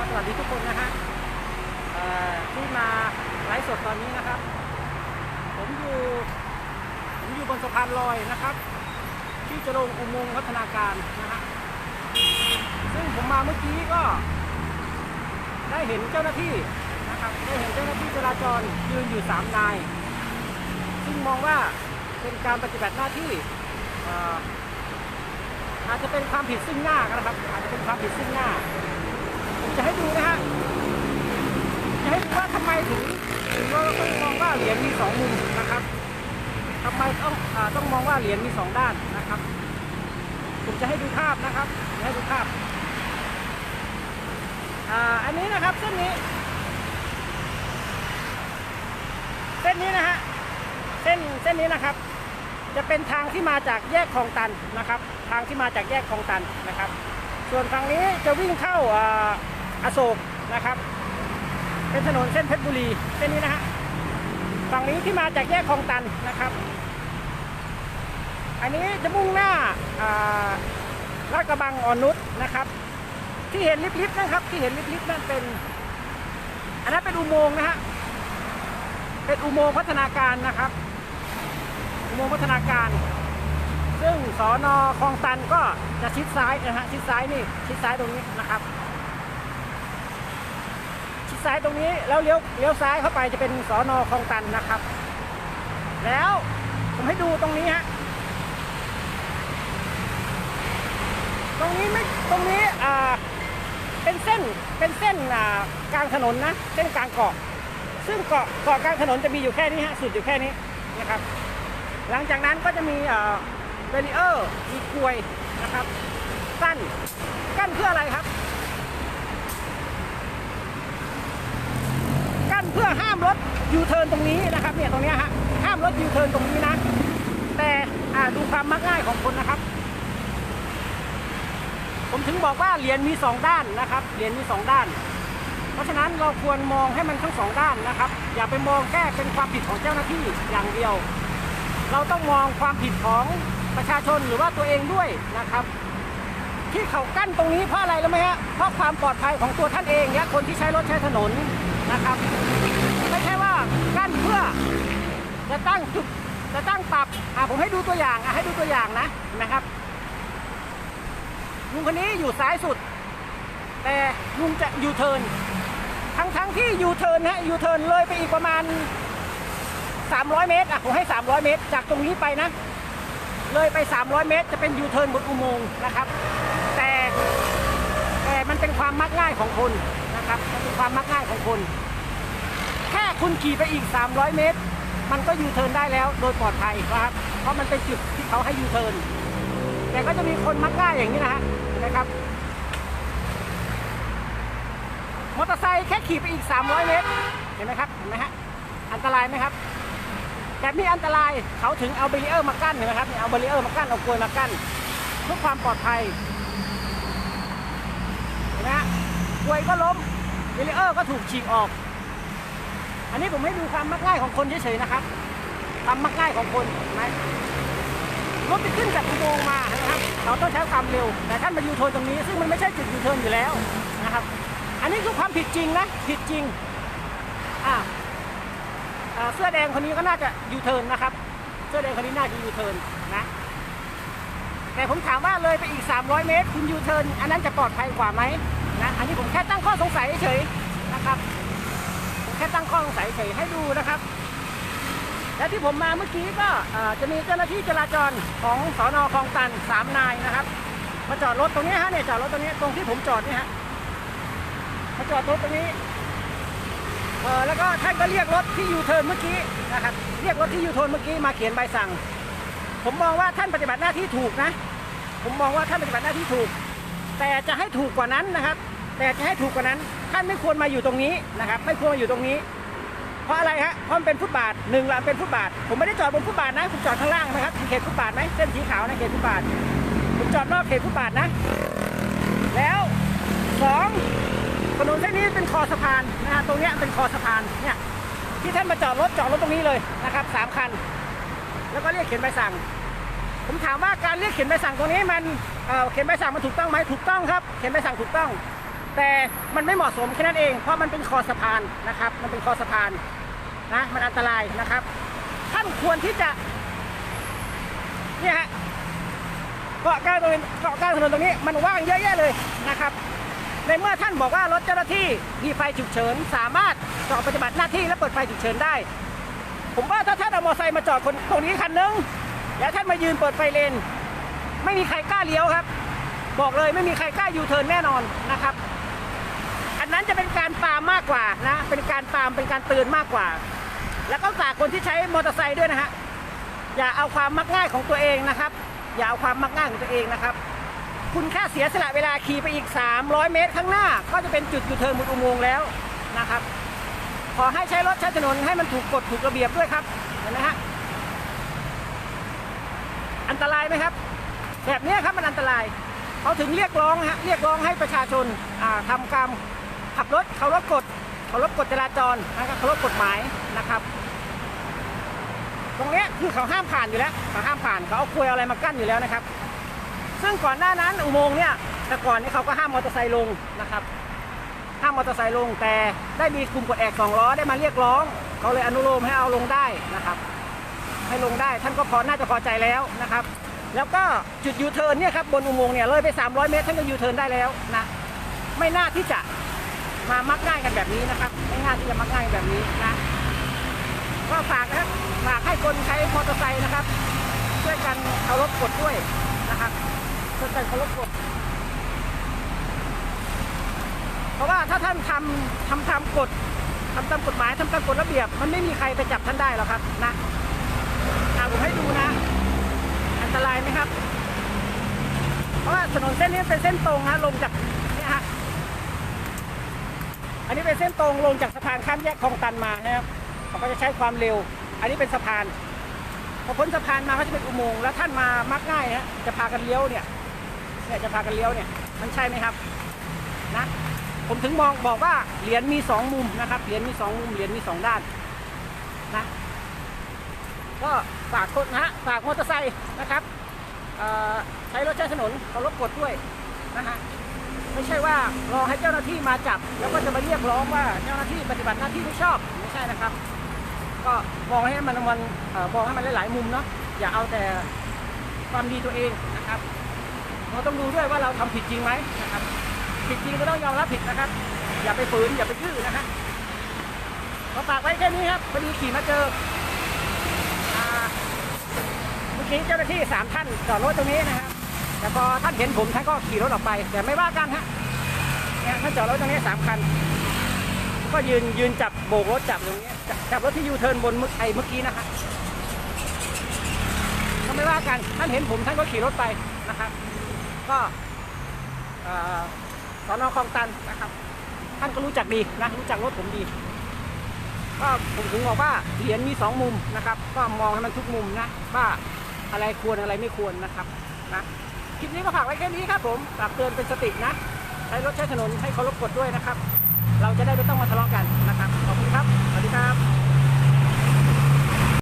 ก็สวัสดีทุกคนนะฮะที่มาไลฟ์สดตอนนี้นะครับ ผมอยู่ผมอยู่บนสะพานลอยนะครับ ที่จะลงอุโมงค์พัฒนาการนะฮะซึ่งผมมาเมื่อกี้ก็ ได้เห็นเจ้าหน้าที่นะครับได้เห็นเจ้าหน้าที่จราจรยืนอยู่สามนาย ซึ่งมองว่าเป็นการปฏิบัติหน้าที่อาจจะเป็นความผิดซึ่งหน้าก็นะครับอาจจะเป็นความผิดซึ่งหน้า ผมจะให้ดูนะฮะ จะให้ดูว่าทำไม ถึงถึงเราต้องมองว่าเหรียญมีสองมุมนะครับทำไมต้องอาต้องมองว่าเหรียญมีสองด้านนะครับ ผมจะให้ดูภาพนะครับให้ดูภาพอ่าอันนี้นะครับเส้นนี้ เส้นนี้นะฮะเส้นเส้นนี้นะครับ จะเป็นทางที่มาจากแยกคลองตันนะครับ ทางที่มาจากแยกคลองตันนะครับ ส่วนฝั่งนี้จะวิ่งเข้าอาอโศกนะครับ เป็นถนนเส้นเพชรบุรีเส้นนี้นะฮะฝั่งนี้ที่มาจากแยกคลองตันนะครับ อันนี้จะมุ่งหน้าลาดกระบังอ่อนนุชนะครับ ที่เห็นลิบๆนะครับ ที่เห็นลิบๆนั่นเป็น อันนั้นเป็นอุโมงค์นะฮะเป็นอุโมงค์พัฒนาการนะครับ อุโมงค์พัฒนาการ ซึ่งสอนอคลองตันก็จะชิดซ้ายนะฮะชิดซ้ายนี่ชิดซ้ายตรงนี้นะครับ ซ้ายตรงนี้แล้วเลี้ยวเลี้ยวซ้ายเข้าไปจะเป็นสอนอคลองตันนะครับ แล้วผมให้ดูตรงนี้ฮะตรงนี้ไม่ตรงนี้อ่าเป็นเส้นเป็นเส้นอ่ากลางถนนนะเส้นกลางเกาะ ซึ่งเกาะเกาะกลางถนนจะมีอยู่แค่นี้ฮะสุดอยู่แค่นี้นะครับ หลังจากนั้นก็จะมีอ่อเบรีเออร์มีกลวยนะครับกั้นกั้นเพื่ออะไรครับ กั้น เพื่อห้ามรถยูเทิร์นตรงนี้นะครับเนี่ยตรงนี้ฮะห้ามรถยูเทิร์นตรงนี้นะ แต่อ่าดูความมักง่ายของคนนะครับ ผมถึงบอกว่าเหรียญมีสองด้านนะครับเหรียญมีสองด้าน เพราะฉะนั้นเราควรมองให้มันทั้งสองด้านนะครับ อย่าไปมองแค่เป็นความผิดของเจ้าหน้าที่อย่างเดียว เราต้องมองความผิดของประชาชนหรือว่าตัวเองด้วยนะครับ ที่เขากั้นตรงนี้เพราะอะไรรู้ไหมฮะเพราะความปลอดภัยของตัวท่านเองและคนที่ใช้รถใช้ถนนนะครับ นเพื่อจะตั้งจุดจะตั้งปรับอ่าผมให้ดูตัวอย่างอะให้ดูตัวอย่างนะเห็นะครับลุงคนนี้อยู่ซ้ายสุด แต่ลุงจะยูเทิร์นทั้งทั้งที่ยูเทิร์นฮะยูเทิร์นเลยไปอีกประมาณ 300 เมตรอะผมให้ 300 เมตร จากตรงนี้ไปนะ เลยไป 300 เมตร จะเป็นยูเทิร์นบนอุโมงค์นะครับ แต่แต่มันเป็นความมักง่ายของคนนะครับมันเป็นความมักง่ายของคน แค่คุณขี่ไปอีก 300 เมตร มันก็ยูเทิร์นได้แล้วโดยปลอดภัยครับ เพราะมันเป็นจุดที่เขาให้ยูเทิร์นแต่ก็จะมีคนมักง่ายอย่างนี้นะฮะเห็นะครับมอเตอร์ไซค์แค่ขี่ไปอีก 300 เมตร เห็นไหมครับเห็นไหมฮะอันตรายไหมครับแบบนี้อันตรายเขาถึงเอาเบรีเออร์มากั้นเห็นไหมครับเนี่ยเอาเบรีเออร์มากั้นเอากลวยมากั้นเพื่อความปลอดภัยเห็นไหมฮะกลวยก็ล้มเบรีเออร์ก็ถูกฉีกออก อันนี้ผมให้ดูความมักง่ายของคนเฉยๆนะครับความมักง่ายของคนนไหมรถที่ขึ้นจากอุโมงค์มานะครับ เราต้องใช้ความเร็ว แต่ท่านมายูเทิร์นตรงนี้ ซึ่งมันไม่ใช่จุดยูเทิร์นอยู่แล้วนะครับ อันนี้คือความผิดจริงนะ ผิดจริงอ่าอ่าเสื้อแดงคนนี้ก็น่าจะยูเทิร์นนะครับ เสื้อแดงคนนี้น่าจะยูเทิร์นนะ แต่ผมถามว่าเลยไปอีก 300 เมตร คุณยูเทิร์น อันนั้นจะปลอดภัยกว่าไหมนะ อันนี้ผมแค่ตั้งข้อสงสัยเฉยๆนะครับ ผมแค่ ตั้งข้อสงสัยเฉยให้ดูนะครับ และที่ผมมาเมื่อกี้ก็จะมีเจ้าหน้าที่จราจรของสอนอคลองตันสามนายนะครับ มาจอดรถตรงนี้ฮะเนี่ยจอดรถตรงนี้ตรงที่ผมจอดนี่ฮะมาจอดรถตรงนี้เออแล้วก็ท่านก็เรียกรถที่ยูเทิร์นเมื่อกี้นะครับเรียกรถที่ยูเทิร์นเมื่อกี้มาเขียนใบสั่ง ผมมองว่าท่านปฏิบัติหน้าที่ถูกนะ ผมมองว่าท่านปฏิบัติหน้าที่ถูก แต่จะให้ถูกกว่านั้นนะครับ แต่จะให้ถูกกว่านั้น ท่านไม่ควรมาอยู่ตรงนี้นะครับ ไม่ควรมาอยู่ตรงนี้ เพราะอะไรฮะเพราะมันเป็นฟุตบาทหนึ่งละเป็นฟุตบาท ผมไม่ได้จอดบนฟุตบาทนะผมจอดข้างล่างนะครับเขตฟุตบาทไหมเส้นสีขาวนะเขตฟุตบาทผมจอดนอกเขตฟุตบาทนะ แล้วสองถนนเส้นนี้เป็นคอสะพานนะฮะตรงเนี้ยเป็นคอสะพานเนี่ยที่ท่านมาจอดรถจอดรถตรงนี้เลยนะครับสามคัน แล้วก็เรียกเขียนใบสั่ง ผมถามว่าการเรียกเขียนใบสั่งตรงนี้มันเอ่อเขียนใบสั่งมันถูกต้องไหมถูกต้องครับ เขียนใบสั่งถูกต้อง แต่มันไม่เหมาะสมแค่นั้นเอง เพราะมันเป็นคอสะพานนะครับ มันเป็นคอสะพานนะมันอันตรายนะครับ ท่านควรที่จะเนี่ยฮะเกาะกลางถนนเกาะกลางถนนตรงนี้มันว่างเยอะแยะเลยนะครับในเมื่อท่านบอกว่ารถเจ้าหน้าที่มีไฟฉุกเฉิน สามารถจอดปฏิบัติหน้าที่และเปิดไฟฉุกเฉินได้ ผมว่าถ้าท่านเอามอเตอร์ไซค์มาจอดคนตรงนี้คันนึงแล้วท่านมายืนเปิดไฟเลน ไม่มีใครกล้าเลี้ยวครับ บอกเลยไม่มีใครกล้ายูเทิร์นแน่นอนนะครับ นั้นจะเป็นการปามมากกว่านะ เป็นการปามเป็นการเตือนมากกว่า แล้วก็ฝากคนที่ใช้มอเตอร์ไซค์ด้วยนะฮะอย่าเอาความมักง่ายของตัวเองนะครับ อย่าเอาความมักง่ายของตัวเองนะครับ คุณแค่เสียสละเวลาขี่ไปอีก 300 เมตรข้างหน้า ก็จะเป็นจุดยูเทิร์นบนอุโมงค์แล้วนะครับ ขอให้ใช้รถใช้ถนนให้มันถูกกฎถูกระเบียบด้วยครับเห็นไหมฮะอันตรายไหมครับ แบบนี้ครับมันอันตรายเขาถึงเรียกร้องฮะเรียกร้องให้ประชาชนทำกรรม ขับรถเคารพกฎเคารพกฎจราจรนะครับเคารพกฎหมายนะครับ ตรงเนี้ยคือเขาห้ามผ่านอยู่แล้วเขาห้ามผ่านเขาเอากลวยอาอะไรมากั้นอยู่แล้วนะครับ ซึ่งก่อนหน้านั้นอุโมงค์เนี่ยแต่ก่อนนี้เขาก็ห้ามมอเตอร์ไซค์ลงนะครับห้ามมอเตอร์ไซค์ลงแต่ได้มีกลุ่มกดแอกสองล้อได้มาเรียกร้อง เขาเลยอนุโลมให้เอาลงได้นะครับ ให้ลงได้ท่านก็พอน่าจะพอใจแล้วนะครับ แล้วก็จุดยูเทิร์นเนี่ยครับบนอุโมงค์เนี่ยเลยไป 300 เมตรท่านก็ยูเทิร์นได้แล้วนะไม่น่าที่จะ มามักง่ายกันแบบนี้นะครับไม่น่าที่จะมักง่ายแบบนี้นะก็ฝากนะฝากให้คนใช้มอเตอร์ไซค์นะครับ ช่วยกันเคารพกฎด้วยนะครับช่วยกันเคารพกฎเพราะว่าถ้าท่านทำทำตามกฎทำตามกฎหมายทำตามกฎระเบียบ มันไม่มีใครไปจับท่านได้หรอกครับนะอะผมให้ดูนะ อันตรายไหมครับ เพราะว่าถนนเส้นนี้เป็นเส้นตรงนะลงจาก อันนี้เป็นเส้นตรงลงจากสะพานข้ามแยกคลองตันมานะครับเขาก็จะใช้ความเร็ว อันนี้เป็นสะพานพอพ้นสะพานมาก็จะเป็นอุโมงค์แล้วท่านมามักง่ายฮะจะพากันเลี้ยวเนี่ยเนี่ยจะพากันเลี้ยวเนี่ยมันใช่ไหมครับนะผมถึงมองบอกว่าเหรียญมีสองมุมนะครับเหรียญมีสองมุมเหรียญมีสองด้านนะก็ฝากคนนะฮะฝากมอเตอร์ไซค์นะครับใช้รถใช้ถนนเคารพกฎด้วยนะฮะ ไม่ใช่ว่ารอให้เจ้าหน้าที่มาจับ แล้วก็จะมาเรียกร้องว่าเจ้าหน้าที่ปฏิบัติหน้าที่ไม่ชอบไม่ใช่นะครับ ก็มองให้มันมันเอ่อมองให้มันหลาย ๆ มุมเนาะอย่าเอาแต่ความดีตัวเองนะครับ เราต้องดูด้วยว่าเราทำผิดจริงไหมนะครับ ผิดจริงก็ต้องยอมรับผิดนะครับ อย่าไปฝืนอย่าไปดื้อนะฮะก็ฝากไว้แค่นี้ครับพอดีขี่มาเจอเมื่อกี้เจ้าหน้าที่สามท่านจอดรถตรงนี้นะครับ แต่พอท่านเห็นผมท่านก็ขี่รถออกไป แต่ไม่ว่ากันฮะเนี่ยท่านจอดรถตรงนี้สามคัน ก็ยืนยืนจับโบกรถจับตรงนี้จับรถที่ยูเทิร์นบนเมื่อไอเมื่อกี้นะฮะก็ไม่ว่ากันท่านเห็นผมท่านก็ขี่รถไปนะครับ ก็เอ่อสอนอคลองตันนะครับท่านก็รู้จักดีนะรู้จักรถผมดีก็ผมถึงบอกว่าเหรียญมีสองมุมนะครับ ก็มองให้มันทุกมุมนะว่าอะไรควรอะไรไม่ควรนะครับนะ คลิปนี้ก็ฝากไว้แค่นี้ครับผมฝากเตือนเป็นสตินะใช้รถใช้ถนนให้เคารพกฎด้วยนะครับ เราจะได้ไม่ต้องมาทะเลาะกันนะครับ ขอบคุณครับ สวัสดีครับ